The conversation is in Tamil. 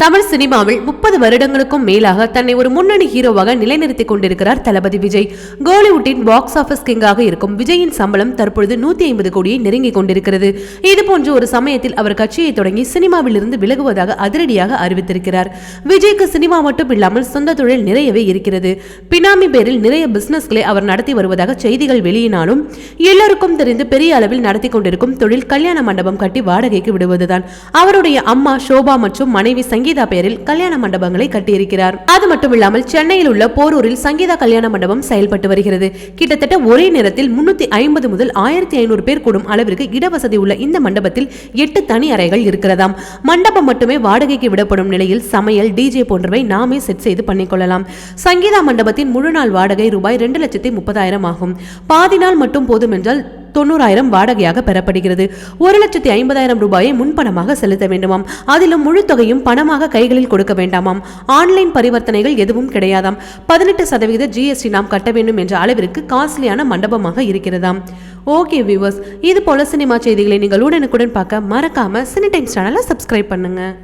தமிழ் சினிமாவில் முப்பது வருடங்களுக்கும் மேலாக தன்னை ஒரு முன்னணி ஹீரோவாக நிலைநிறுத்திக் கொண்டிருக்கிறார் தளபதி விஜய். கோலிவுட்டின் பாக்ஸ் ஆபீஸ் கிங்காக இருக்கும் விஜயின் சம்பளம் தற்பொழுது நூத்தி ஐம்பது கோடியை நெருங்கிக் கொண்டிருக்கிறது. இதுபோன்று ஒரு சமயத்தில் அவர் கட்சியை தொடங்கி சினிமாவில் இருந்து விலகுவதாக அதிரடியாக அறிவித்திருக்கிறார். விஜய்க்கு சினிமா மட்டும் இல்லாமல் சொந்த தொழில் நிறையவே இருக்கிறது. பினாமி பேரில் நிறைய பிசினஸ்களை அவர் நடத்தி வருவதாக செய்திகள் வெளியினாலும் எல்லோருக்கும் தெரிந்து பெரிய அளவில் நடத்தி கொண்டிருக்கும் தொழில் கல்யாண மண்டபம் கட்டி வாடகைக்கு விடுவதுதான். அவருடைய அம்மா சோபா மற்றும் மனைவி சங்கி சங்கீதா பெயரில் கல்யாண மண்டபங்களை கட்டியிருக்கிறார். அது மட்டும் இல்லாமல் சென்னையில் உள்ள போரூரில் சங்கீதா கல்யாண மண்டபம் செயல்பட்டு வருகிறது. கிட்டத்தட்ட ஒரே நேரத்தில் முன்னூத்தி ஐம்பது முதல் ஆயிரத்தி ஐநூறு பேர் கூடும் அளவிற்கு இடவசதி உள்ள இந்த மண்டபத்தில் எட்டு தனி அறைகள் இருக்கிறதாம். மண்டபம் மட்டுமே வாடகைக்கு விடப்படும் நிலையில் சமையல் டிஜே போன்றவை நாமே செட் செய்து பண்ணிக்கொள்ளலாம் சங்கீதா மண்டபத்தின் முழு நாள் வாடகை ரூபாய் ரெண்டு லட்சத்தி முப்பதாயிரம் ஆகும். பாதி நாள் மட்டும் போதும் என்றால் தொண்ணூறாயிரம் வாடகையாக பெறப்படுகிறது. ஒரு லட்சத்தி ஐம்பதாயிரம் ரூபாயை முன்பணமாக செலுத்த வேண்டுமாம். அதிலும் முழு தொகையும் பணமாக கைகளில் கொடுக்க வேண்டாமாம். ஆன்லைன் பரிவர்த்தனைகள் எதுவும் கிடையாதாம். பதினெட்டு சதவீத ஜிஎஸ்டி நாம் கட்ட வேண்டும் என்ற அளவிற்கு காஸ்ட்லியான மண்டபமாக இருக்கிறதாம். ஓகே வியூவர்ஸ் இது போல சினிமா செய்திகளை நீங்கள் உடனுக்குடன் பார்க்க மறக்காம சினி டைம்ஸ் சேனலை சப்ஸ்கிரைப் பண்ணுங்க.